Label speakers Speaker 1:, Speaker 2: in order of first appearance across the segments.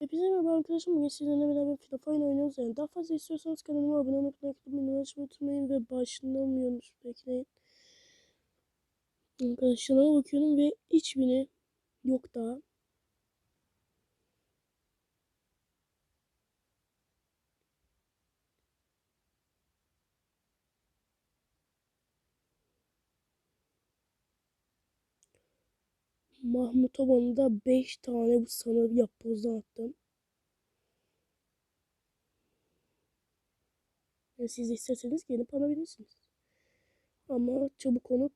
Speaker 1: Hepinize merhaba arkadaşlar. Bugün sizinle beraber oyunu oynuyoruz. Yani daha fazla istiyorsanız kanalıma abone olmayı, like atmayı, bildirim açmayı unutmayın ve başlamıyorsunuz. Bekleyin. Arkadaşlarıma bakıyorum ve hiçbiri yok daha. Mahmut Oba'nın da 5 tane bu sanır yapbozdan attım. Yani siz isterseniz gelip alabilirsiniz. Ama çabuk olup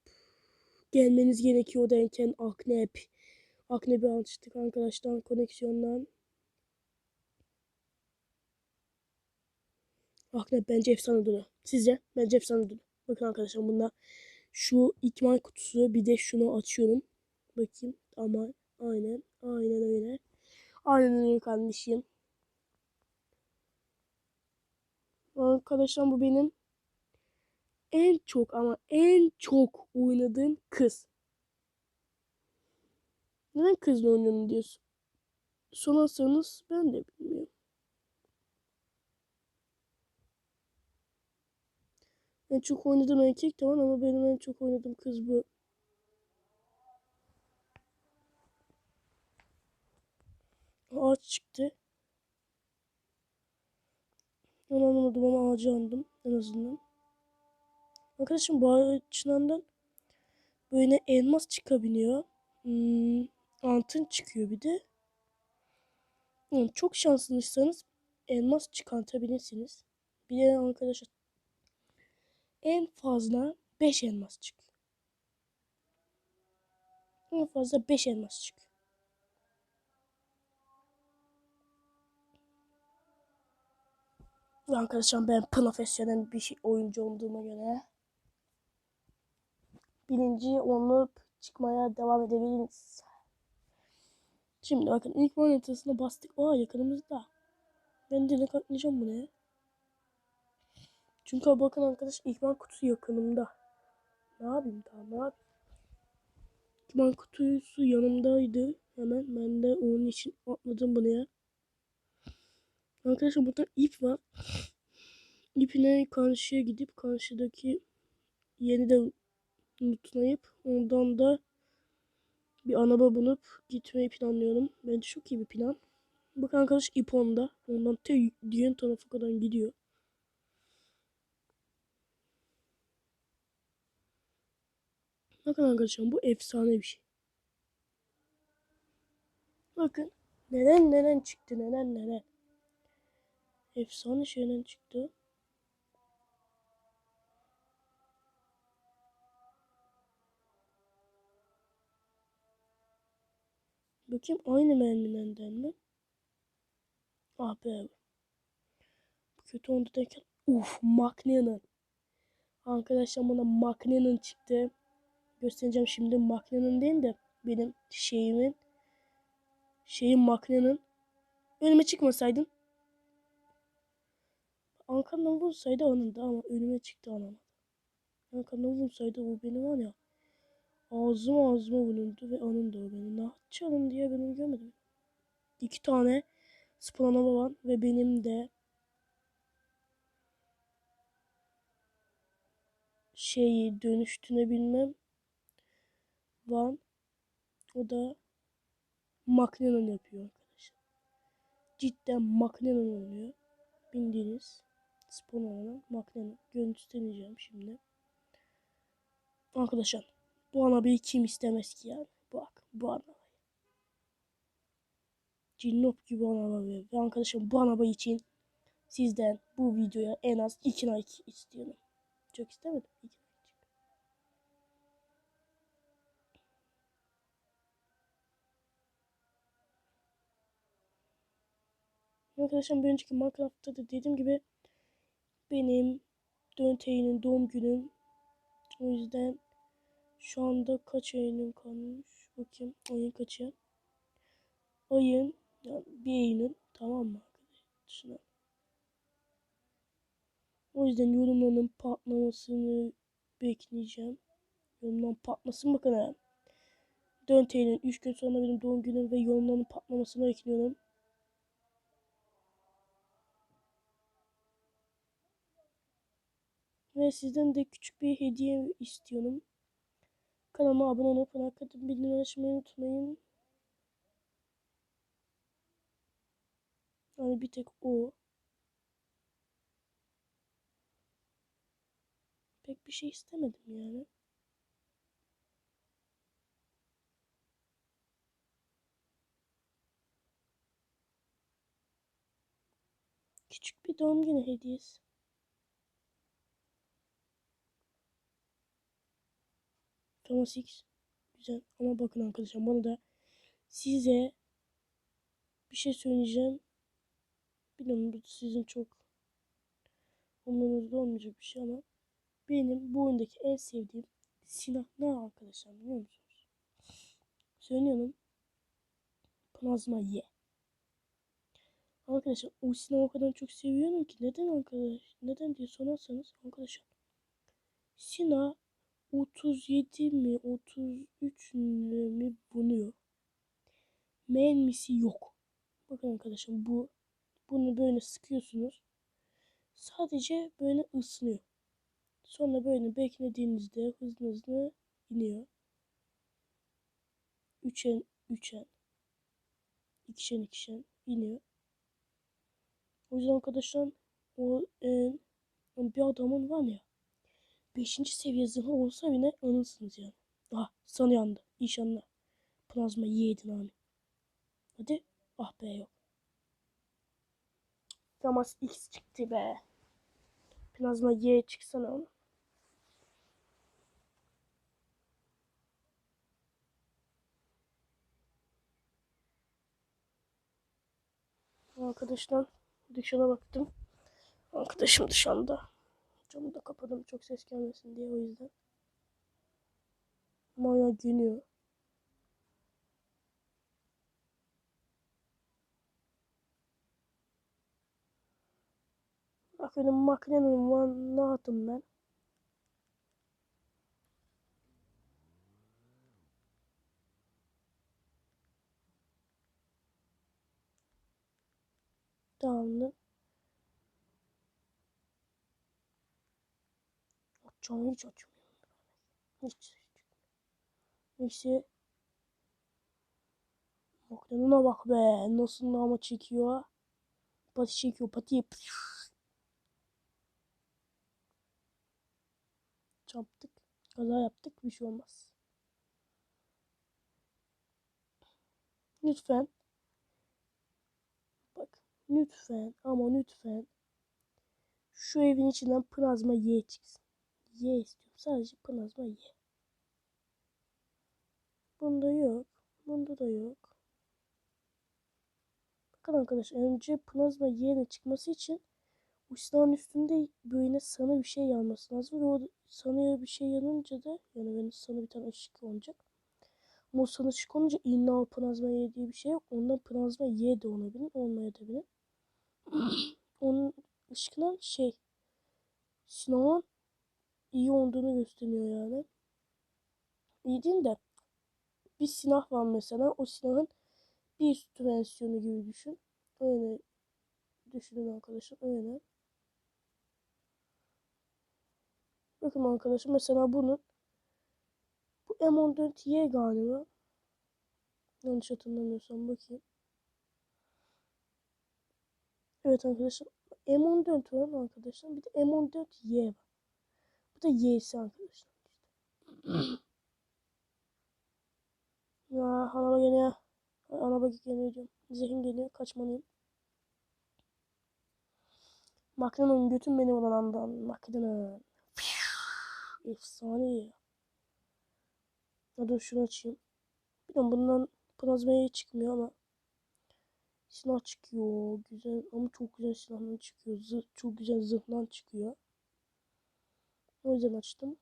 Speaker 1: gelmeniz gerekiyor derken Aknep. Aknep'i alıştık arkadaşlar koneksiyondan. Aknep bence efsane duruyor. Sizce? Bence efsane duruyor. Bakın arkadaşlar bunda şu ikmal kutusu bir de şunu açıyorum. Bakayım. Ama aynen. Aynen öyle. Aynen öyle kardeşim. Arkadaşlar bu benim en çok ama en çok oynadığım kız. Neden kızla oynadın diyorsun. Sorarsanız ben de bilmiyorum. En çok oynadığım erkek de var ama benim en çok oynadığım kız bu. Ağaç çıktı. Onu anlamadım ama ağacı andım en azından. Arkadaşım bu ağaçlardan böyle elmas çıkabiliyor. Hmm, altın çıkıyor bir de. Yani çok şanslıysanız elmas çıkartabilirsiniz. Bir de arkadaşlar en fazla 5 elmas çıkıyor. En fazla 5 elmas çıkıyor. Arkadaşlar ben profesyonel bir şey, oyuncu olduğuma göre birinci olup çıkmaya devam edebiliriz. Şimdi bakın ilk monetasına bastık. Aa yakınımızda. Ben direkt atlayacağım buraya. Çünkü bakın arkadaş ikman kutusu yakınımda. Ne yapayım daha ne yapayım? İkman kutusu yanımdaydı. Hemen ben de onun için atladım buraya. Arkadaşlar burada ip var. İpine karşıya gidip karşıdaki yeniden lootlayıp ondan da bir araba bulup gitmeyi planlıyorum. Bence çok iyi bir plan. Bak arkadaş ip onda. Ondan te diğer tarafa kadar gidiyor. Bakın arkadaşlar bu efsane bir şey. Bakın neden neden çıktı neden neden. Efsane şeyden çıktı. Bakayım aynı mermilerinden mi? Ah be. Kötü oldu derken. Uf McLaren. Arkadaşlar bana McLaren çıktı. Göstereceğim şimdi McLaren değil de benim şeyimin şeyim McLaren. Önüme çıkmasaydın. Arkamdan vursaydı anında ama önüme çıktı anlamadım. Arkamdan vursaydı o beni var ya ağzıma ağzıma vuruldu ve anında o beni. Ne diye beni görmedim. İki tane splanova var ve benim de şeyi dönüştüğüne bilmem var. O da McLaren yapıyor arkadaşlar. Cidden McLaren oluyor. Bildiğiniz spawn olan McLaren. Görüntüsü deneyeceğim şimdi. Arkadaşlar bu arabayı kim istemez ki yani. Bak bu arabayı. Cinnop gibi araba ve arkadaşım bu araba için sizden bu videoya en az 2 like istiyorum. Çok istemedim. 2 like. Arkadaşlar bir önceki Minecraft'ta da dediğim gibi benim Dönte'nin doğum günüm. O yüzden şu anda kaç ayının kalmış? Bakayım ayın kaçı? Ayın yani bir ayının tamam mı arkadaşlar? O yüzden yorumların patlamasını bekleyeceğim. Yorumların patlasın bakın ha. Dönte'nin 3 gün sonra benim doğum günüm ve yorumların patlamasını bekliyorum. Ve sizden de küçük bir hediye istiyorum. Kanalıma abone olup atıp bildirim açmayı unutmayın. Yani bir tek o. Pek bir şey istemedim yani. Küçük bir doğum günü hediyesi. Thomas X. Güzel. Ama bakın arkadaşlar bana da size bir şey söyleyeceğim. Bilmiyorum bu sizin çok umurunuzda olmayacak bir şey ama benim bu oyundaki en sevdiğim silah ne arkadaşlar biliyor musunuz? Söylüyorum. Plazma Y. Arkadaşlar o silahı o kadar çok seviyorum ki neden arkadaş neden diye sorarsanız arkadaşlar Sina 37 mi 33 mi buluyor. Mermisi yok. Bakın arkadaşlar bu bunu böyle sıkıyorsunuz. Sadece böyle ısınıyor. Sonra böyle beklediğinizde hızlı hızlı iniyor. Üçen üçen ikişen ikişen iniyor. O yüzden arkadaşlar o e, bir adamın var ya 5. seviye zırhı olsa bile anırsınız yani. Ah sana yandı. İnşallah. Plazma yedin hani. Hadi. Ah be yok. Tamam X çıktı be. Plazma Y çıksana onu. Arkadaşlar dışarı baktım. Arkadaşım dışarıda. Camı da kapadım çok ses gelmesin diye o yüzden. Maya günüyor. Bak benim makinenin var ne yaptım ben. Tamamdır. Camı hiç açmıyorum. Hiç. Neyse. Makinene bak be. Nasıl ama çekiyor. Pati çekiyor. Pati. Çarptık. Kaza yaptık. Bir şey olmaz. Lütfen. Bak. Lütfen ama lütfen. Şu evin içinden plazma Y çıksın. Y istiyorum. Sadece plazma Y. Bunda yok. Bunda da yok. Bakın arkadaşlar önce plazma Y'nin çıkması için o silahın üstünde böyle sana bir şey yanması lazım. Ve o sana bir şey yanınca da yani benim sana bir tane ışık olacak. Ama o sana ışık olunca illa plazma Y diye bir şey yok. Ondan plazma Y de olabilir. Olmayabilir. Onun ışıkla şey silahın iyi olduğunu gösteriyor yani. İyi de bir silah var mesela. O silahın bir üst versiyonu gibi düşün. Öyle düşünün arkadaşlar. Öyle. Bakın arkadaşlar mesela bunun bu M14Y galiba. Yanlış hatırlamıyorsam bakayım. Evet arkadaşlar. M14 var arkadaşlar. Bir de M14Y var. Da Y'si arkadaşlar. ya araba geliyor. Araba geliyor diyorum. Zihin geliyor. Kaçmalıyım. Makinenin götün beni bulanandan. Makinenin. Efsane ya. Hadi şunu açayım. Bilmiyorum bundan plazmaya çıkmıyor ama silah çıkıyor. Güzel ama çok güzel silahlar çıkıyor. Zırh, çok güzel zırhlar çıkıyor. O yüzden açtım.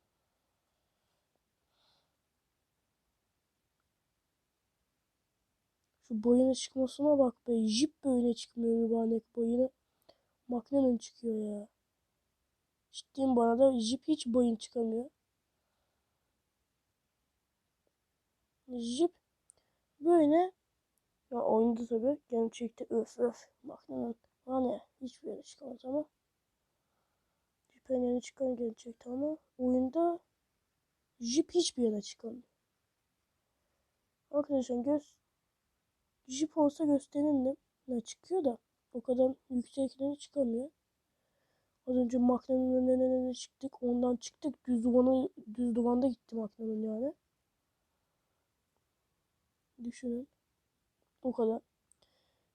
Speaker 1: Şu boyuna çıkmasına bak be. Jip böyle çıkmıyor mübarek boyuna. Makinenin çıkıyor ya. Ciddiyim bana da jip hiç boyun çıkamıyor. Jip böyle ya oyunda tabi gerçekte öf öf makinenin hani hiçbir yere çıkamaz ama Jeep'in yeni çıkan gelecekti ama oyunda Jeep hiçbir yere çıkamıyor. Arkadaşlar göz Jeep olsa gösterirdim. Ne çıkıyor da o kadar yüksekleri çıkamıyor. Az önce McLaren'ın önüne çıktık. Ondan çıktık. Düz duvanı düz duvanda gitti McLaren yani. Düşünün. O kadar.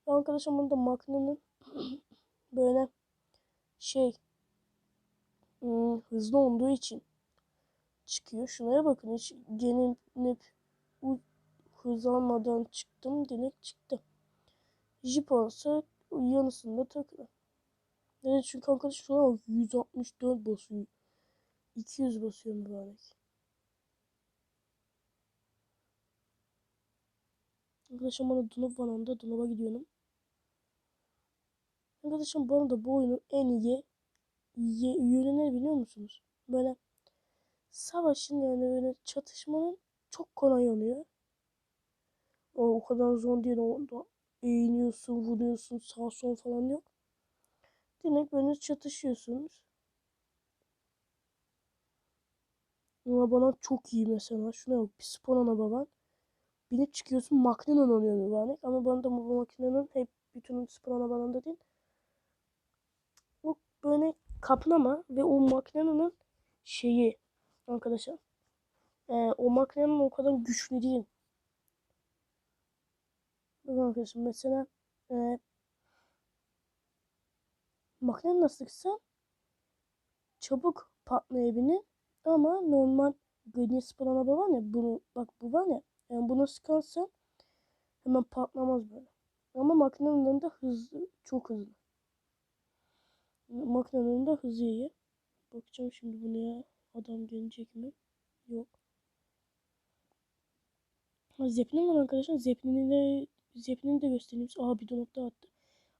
Speaker 1: Arkadaşım bunda McLaren'ın böyle şey hmm, hızlı olduğu için çıkıyor. Şuraya bakın hiç gelinip hız almadan çıktım direkt çıktı. Jeep olsa yanısında takılır. Evet çünkü arkadaş şu an 164 basıyor. 200 basıyor mübarek. Arkadaşım bana Dunop var onda. Dunop'a gidiyorum. Arkadaşım bana da bu oyunun en iyi, iyi yönü ne biliyor musunuz? Böyle savaşın yani böyle çatışmanın çok kolay oluyor. O, o kadar zor değil. Orada eğiniyorsun, vuruyorsun, sağ sol falan yok. Direkt böyle çatışıyorsunuz. Ama bana çok iyi mesela. Şuna bak bir spor araba var. Binip çıkıyorsun McLaren oluyor mübarek. Ama bana da bu makinenin hep bütün spor arabalarında değil. O böyle kaplama ve o makinenin şeyi arkadaşlar. E, o makinenin o kadar güçlü değil. Bakın arkadaşlar mesela e, makine nasıl sıksan çabuk patlayabilir ama normal gri spor araba var ya bunu bak bu var ya yani bunu sıkarsan hemen patlamaz böyle. Ama makinenin de hızlı çok hızlı. Makinenin de hızı iyi. Bakacağım şimdi bunu ya. Adam gelecek mi? Yok. Ha, Zeppelin var arkadaşlar. Zeppelin'i de Zeppelin'i de göstereyim. Aa bir de nokta attı.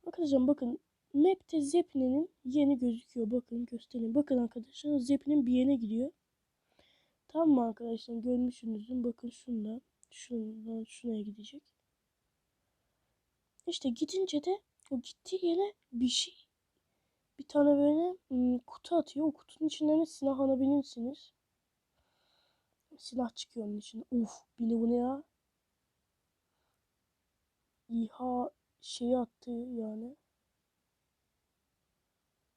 Speaker 1: Arkadaşlar bakın Map'te Zeppelin'in yeni gözüküyor. Bakın göstereyim. Bakın arkadaşlar Zeppelin bir yere gidiyor. Tamam mı arkadaşlar? Görmüşsünüzdür. Bakın şundan. Şundan şuraya gidecek. İşte gidince de o gittiği yere bir şey bir tane böyle kutu atıyor. O kutunun içinden de silah alabilirsiniz. Silah çıkıyor onun içinde. Uf bile bu ne ya? İHA şeyi attı yani.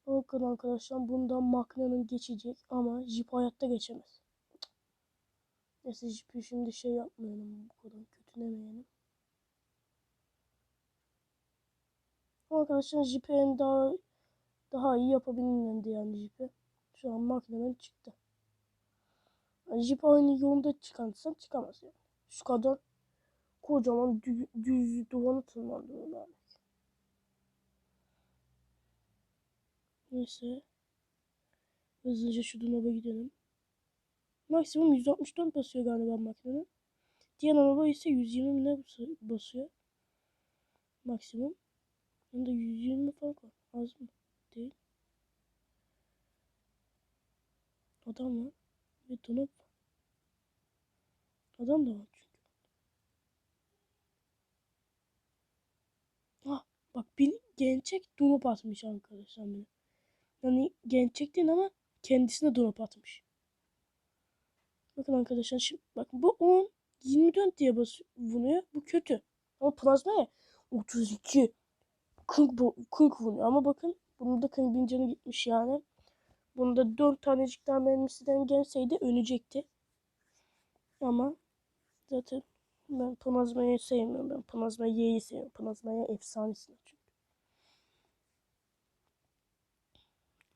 Speaker 1: Bakın arkadaşlar bundan makinenin geçecek ama Jeep hayatta geçemez. Neyse Jeep'i şimdi şey yapmayalım bu kadar kötülemeyelim. Arkadaşlar Jeep'i en daha daha iyi yapabilirdi yani Jeep'i. Şu an makineden çıktı. Yani Jeep aynı yolda çıkarsan çıkamaz yani. Şu kadar kocaman düz, düz duvanı tırmandı yani. Neyse. Hızlıca şu dolaba gidelim. Maksimum 164 basıyor galiba makinenin. Diğer araba ise 120 ne basıyor. Maksimum. Bunda 120 fark var. Az mı? Değil. Adam var. Ve donop var. Adam da var çünkü. Ah bak bir gerçek donop atmış arkadaşlar beni. Yani gerçek değil ama kendisine drop atmış. Bakın arkadaşlar şimdi bak bu 10 24 diye bas vuruyor. Bu kötü. Ama plazma ya 32 40 bu 40 vuruyor ama bakın bunun da 40 bin canı gitmiş yani. Bunda 4 tanecik daha mermisinden gelseydi ölecekti. Ama zaten ben plazmayı sevmiyorum. Ben plazma Y'yi seviyorum. Plazmaya efsanesini çünkü.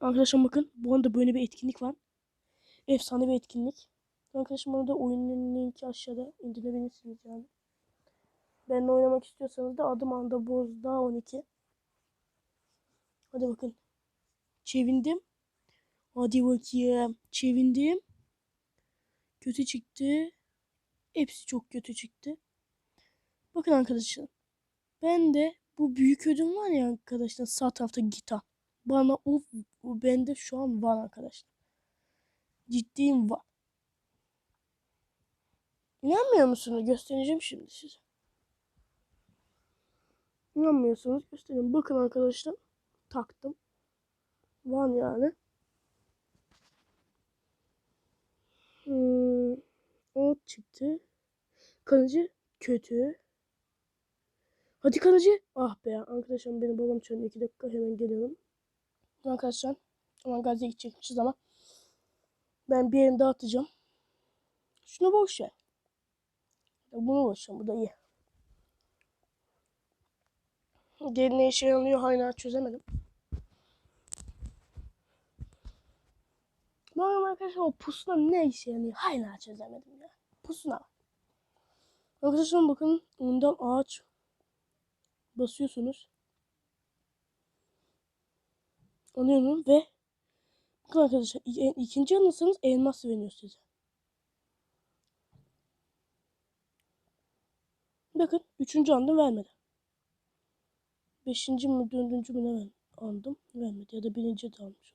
Speaker 1: Arkadaşlar bakın bu anda böyle bir etkinlik var. Efsane bir etkinlik. Arkadaşlar bana da oyunun linki aşağıda indirebilirsiniz yani. Benimle oynamak istiyorsanız da adım anda Bozdağ 12. Hadi bakın. Çevindim. Hadi bakayım. Çevindim. Kötü çıktı. Hepsi çok kötü çıktı. Bakın arkadaşlar. Ben de bu büyük ödüm var ya arkadaşlar sağ tarafta gitar. Bana o, o bende şu an var arkadaşlar. Ciddiyim var. İnanmıyor musunuz? Göstereceğim şimdi size. İnanmıyorsanız göstereyim. Bakın arkadaşlar taktım. Van yani. Hmm, o çıktı. Kanıcı kötü. Hadi kanıcı. Ah be arkadaşlar benim babam çaldı. 2 dakika hemen geliyorum. Arkadaşlar aman Gazi'ye gidecekmişiz ama ben bir yerini dağıtacağım. Şunu boş ver. Bunu boş ver. Bu da iyi. Geri ne işe yarıyor hala çözemedim. Bakalım arkadaşlar o pusula ne işe yarıyor hala çözemedim ya. Pusula. Arkadaşlar bakın ondan ağaç basıyorsunuz. Alıyorum ve bakın arkadaşlar ikinci alırsanız elmas veriyor size. Bakın üçüncü andım vermedi. Beşinci mi dördüncü mü ne ben aldım vermedi ya da birinci de almış.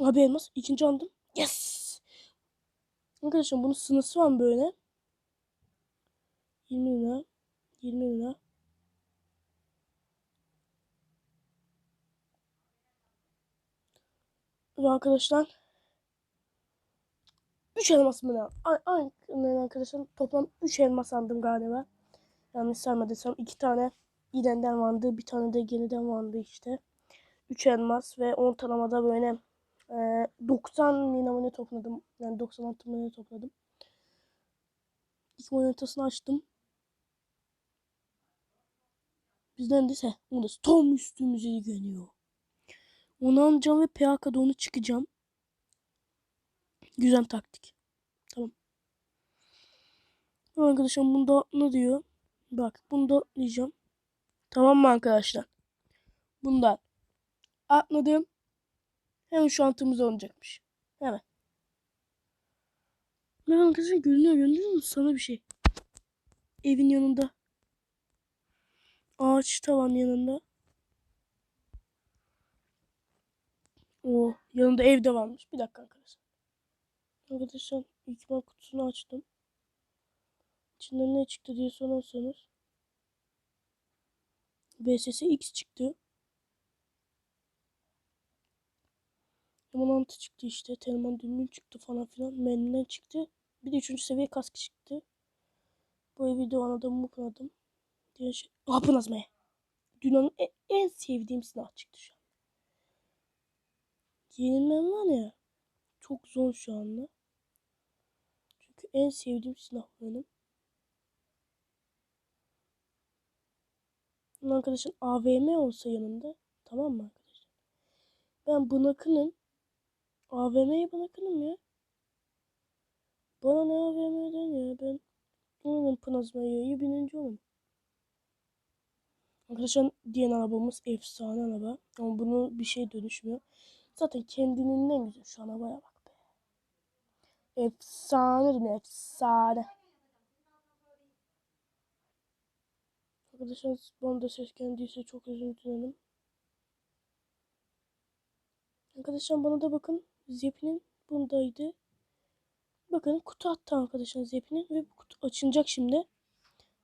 Speaker 1: Abi elmas ikinci andım. Yes! Arkadaşlar bunun sınıfı var böyle. 20 lira. 20 lira. Ve arkadaşlar 3 elmas mı ne? Aynen arkadaşlar toplam 3 elmas aldım galiba. Yanlış saymadıysam 2 tane İden'den vardı. Bir tane de Geni'den vardı işte. 3 elmas ve 10 tanamada böyle e, 90 dinamone topladım. Yani 96 dinamone topladım. İlk monetasını açtım. Bizden de onu da tam üstümüze geliyor. Onu alacağım ve PK'da onu çıkacağım. Güzel taktik. Tamam. Arkadaşlar bunda ne diyor? Bak bunda diyeceğim. Tamam mı arkadaşlar? Bundan atladım. Hemen şu antımız olacakmış. Hemen. Ne arkadaşlar görünüyor görünüyor mu sana bir şey? Evin yanında. Ağaç tavan yanında. O yanında evde varmış. Bir dakika arkadaşlar. Arkadaşlar ilk ben kutusunu açtım. İçinden ne çıktı diye sorarsanız. VSS X çıktı. Yamanantı çıktı işte. Telman dürbün çıktı falan filan. Menüden çıktı. Bir de üçüncü seviye kask çıktı. Bu evi de anladım mı kınadım. Diye şey. Hapın azmaya. Dünyanın en, en sevdiğim silah çıktı şu an. Yenilmem var ya. Çok zor şu anda. Çünkü en sevdiğim silah benim. Arkadaşın AVM olsa yanında. Tamam mı arkadaşlar? Ben bırakınım. AVM'yi bırakınım ya. Bana ne AVM'den ya ben. Onun plazmayı bininci olun. Arkadaşlar diğer arabamız efsane araba. Ama bunu bir şey dönüşmüyor. Zaten kendinin en güzel şu arabaya bak be. Efsane efsane. Arkadaşlar bana da ses geldiyse çok özür dilerim. Arkadaşlar bana da bakın. Zeppelin bundaydı. Bakın kutu attı arkadaşlar Zeppelin ve bu kutu açılacak şimdi.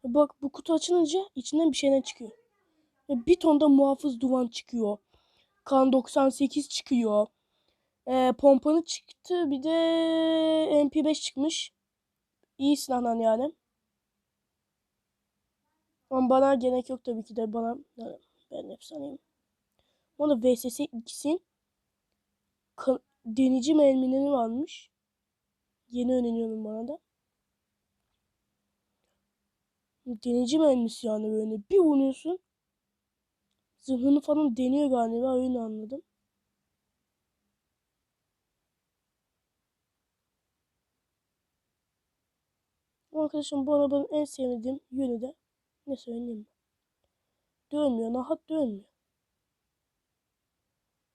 Speaker 1: Bak bu kutu açılınca içinden bir şeyler çıkıyor. Ve bir tonda muhafız duvan çıkıyor. Kan 98 çıkıyor. E, pompanı çıktı. Bir de MP5 çıkmış. İyi silahlar yani. Ama bana gerek yok tabii ki de bana. Ben efsaneyim. Bana VSS ikisinin denici mermileri varmış. Yeni öğreniyorum bana da. Denici mermisi yani böyle bir vuruyorsun. Zırhını falan deniyor galiba öyle anladım. Arkadaşım bu arabanın en sevdiğim yönü de ne söyleyeyim mi? Dönmüyor. Nahat dönmüyor.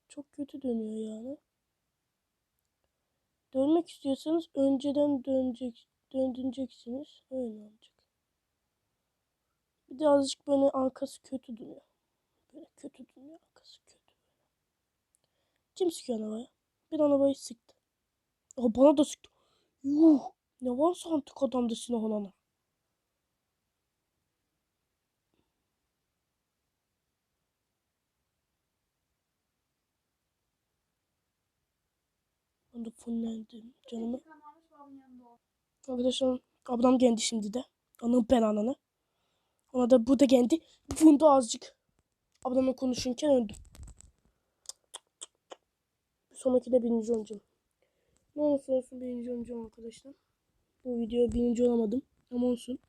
Speaker 1: Çok kötü dönüyor yani. Dönmek istiyorsanız önceden dönecek, döndüreceksiniz. Öyle olacak. Bir de azıcık böyle arkası kötü duruyor. Böyle kötü duruyor. Arkası kötü. Kim sıkıyor arabaya? Bir arabayı sıktı. Aa, bana da sıktı. Yuh. Ne var santık adamda silah olana. Bunda fullendim canımı. Arkadaşlar ablam geldi şimdi de. Onun ben ananı. Ona da bu da geldi. Bunda azıcık. Ablamla konuşurken öldüm. Sonraki de birinci olacağım. Ne olursa olsun birinci olacağım arkadaşlar. Bu video birinci olamadım. Ama olsun.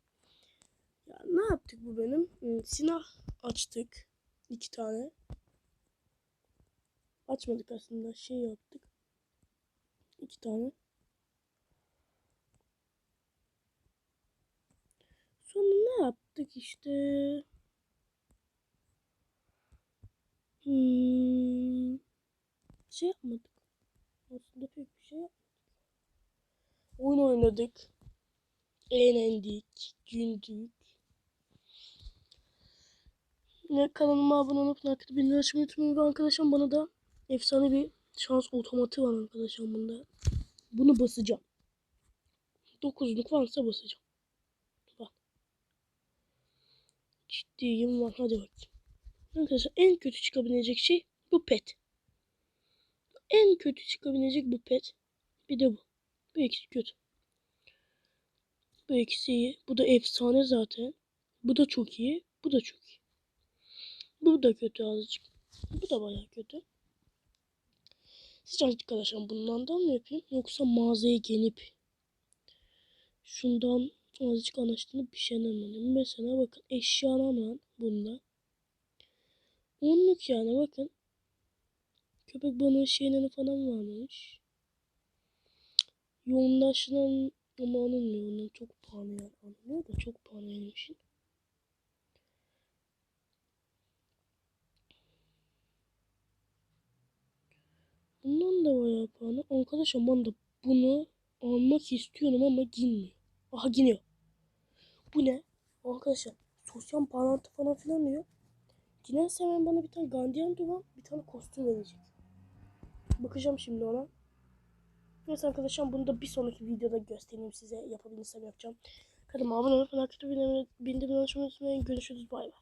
Speaker 1: Ya ne yaptık bu benim? Silah açtık. iki tane. Açmadık aslında. Şey yaptık. İki tane. Sonra ne yaptık işte? Hmm, şey yapmadık. Aslında pek bir şey yapmadık. Oyun oynadık. Eğlendik. Güldük. Yine kanalıma abone olup like bildirim açmayı unutmayın. Ve arkadaşlar bana da efsane bir şans otomatı var arkadaşlar bunda. Bunu basacağım. Dokuzluk varsa basacağım. Bak. Ciddiyim var. Hadi bakayım. Arkadaşlar en kötü çıkabilecek şey bu pet. En kötü çıkabilecek bu pet. Bir de bu. Bu ikisi kötü. Bu ikisi iyi. Bu da efsane zaten. Bu da çok iyi. Bu da çok iyi. Bu da kötü azıcık. Bu da bayağı kötü. Sizce arkadaşlar bundan da mı yapayım? Yoksa mağazaya gelip şundan azıcık anlaştığını bir şeyler mi alayım? Mesela bakın eşya alamam bunda. Onluk yani bakın. Köpek balığı şeylerini falan varmış. Yoğunlaşılan ama alınmıyor. Onlar çok pahalı yani. Alınıyor da çok pahalı için. Bundan da bayağı pahalı. Arkadaşlar ben de bunu almak istiyorum ama girmiyor. Aha giriyor. Bu ne? Arkadaşlar sosyal bağlantı falan filan diyor. Girerse hemen bana bir tane gardiyan duvan bir tane kostüm verecek. Bakacağım şimdi ona. Neyse arkadaşlar bunu da bir sonraki videoda göstereyim size. Yapabilirsem yapacağım. Kanalıma abone olup like atıp bildirimleri açmayı unutmayın. Görüşürüz bay bay.